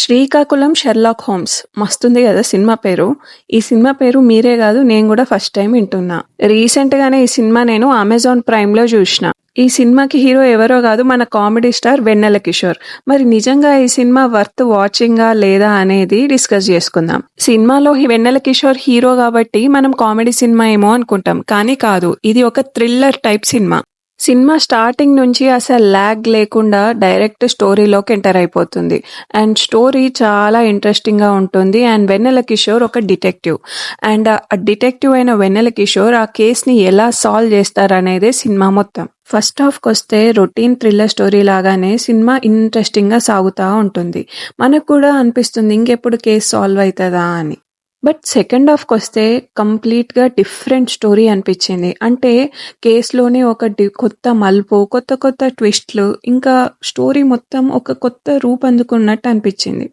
Srikakulam Sherlock Holmes. మస్తుంది కదా cinema పేరు. ఈ సినిమా పేరు మీరే కాదు నేను కూడా ఫస్ట్ టైం వింటున్నా. రీసెంట్ గానే ఈ సినిమా నేను అమెజాన్ ప్రైమ్లో చూసిన. ఈ సినిమాకి హీరో ఎవరో కాదు మన కామెడీ స్టార్ వెన్నెల కిషోర్. మరి నిజంగా ఈ సినిమా వర్త్ వాచింగా లేదా అనేది డిస్కస్ చేసుకుందాం. సినిమాలో వెన్నెల కిషోర్ హీరో కాబట్టి మనం కామెడీ సినిమా ఏమో అనుకుంటాం. కానీ కాదు ఇది ఒక thriller type cinema. Cinema starting నుంచి అసలు ల్యాగ్ లేకుండా డైరెక్ట్ స్టోరీలోకి ఎంటర్ అయిపోతుంది. అండ్ స్టోరీ చాలా ఇంట్రెస్టింగ్గా ఉంటుంది. అండ్ వెన్నెల కిషోర్ ఒక డిటెక్టివ్. అండ్ ఆ డిటెక్టివ్ అయిన వెన్నెల కిషోర్ ఆ కేస్ని ఎలా సాల్వ్ చేస్తారనేదే సినిమా మొత్తం. ఫస్ట్ హాఫ్కి వస్తే రొటీన్ థ్రిల్లర్ స్టోరీ లాగానే సినిమా ఇంట్రెస్టింగ్గా సాగుతూ ఉంటుంది. మనకు కూడా అనిపిస్తుంది ఇంకెప్పుడు కేసు సాల్వ్ అవుతుందా అని. బట్ సెకండ్ హాఫ్కి వస్తే కంప్లీట్గా డిఫరెంట్ స్టోరీ అనిపించింది. అంటే కేసులోనే ఒక డి- కొత్త మలుపు కొత్త కొత్త ట్విస్ట్లు ఇంకా స్టోరీ మొత్తం ఒక కొత్త రూపందుకున్నట్టు అనిపించింది.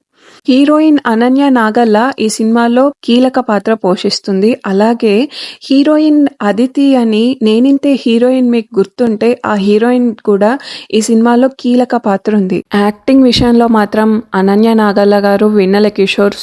హీరోయిన్ అనన్య నాగల్ల ఈ సినిమాలో కీలక పాత్ర పోషిస్తుంది. అలాగే హీరోయిన్ అదితి అని నేనింతే హీరోయిన్ మీకు గుర్తుంటే ఆ హీరోయిన్ కూడా ఈ సినిమాలో కీలక పాత్ర ఉంది. యాక్టింగ్ విషయంలో మాత్రం అనన్య నాగల్ల గారు వెన్నెల కిషోర్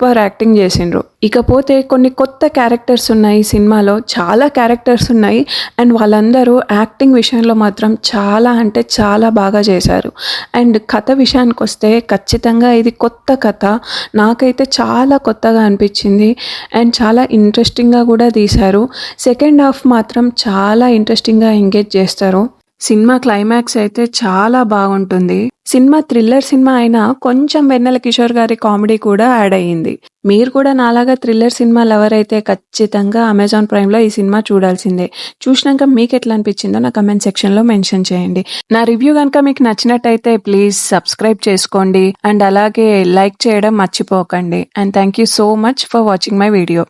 సూపర్ యాక్టింగ్ చేసిండ్రు. ఇకపోతే కొన్ని కొత్త క్యారెక్టర్స్ ఉన్నాయి సినిమాలో చాలా క్యారెక్టర్స్ ఉన్నాయి. అండ్ వాళ్ళందరూ యాక్టింగ్ విషయంలో మాత్రం చాలా అంటే చాలా బాగా చేశారు. అండ్ కథ విషయానికి వస్తే ఖచ్చితంగా ఇది కొత్త కథ. నాకైతే చాలా కొత్తగా అనిపించింది. అండ్ చాలా ఇంట్రెస్టింగ్గా కూడా తీశారు. సెకండ్ హాఫ్ మాత్రం చాలా ఇంట్రెస్టింగ్గా ఎంగేజ్ చేస్తారు. సినిమా క్లైమాక్స్ అయితే చాలా బాగుంటుంది. సినిమా థ్రిల్లర్ సినిమా అయినా కొంచెం వెన్నెల కిషోర్ గారి కామెడీ కూడా యాడ్ అయ్యింది. మీరు కూడా నాలాగా థ్రిల్లర్ సినిమా లవర్ అయితే ఖచ్చితంగా అమెజాన్ ప్రైమ్లో ఈ సినిమా చూడాల్సిందే. చూసినాక మీకు ఎట్లా అనిపించిందో నా కమెంట్ సెక్షన్లో మెన్షన్ చేయండి. నా రివ్యూ కనుక మీకు నచ్చినట్టయితే ప్లీజ్ సబ్స్క్రైబ్ చేసుకోండి. అండ్ అలాగే లైక్ చేయడం మర్చిపోకండి. And thank you so much for watching my video.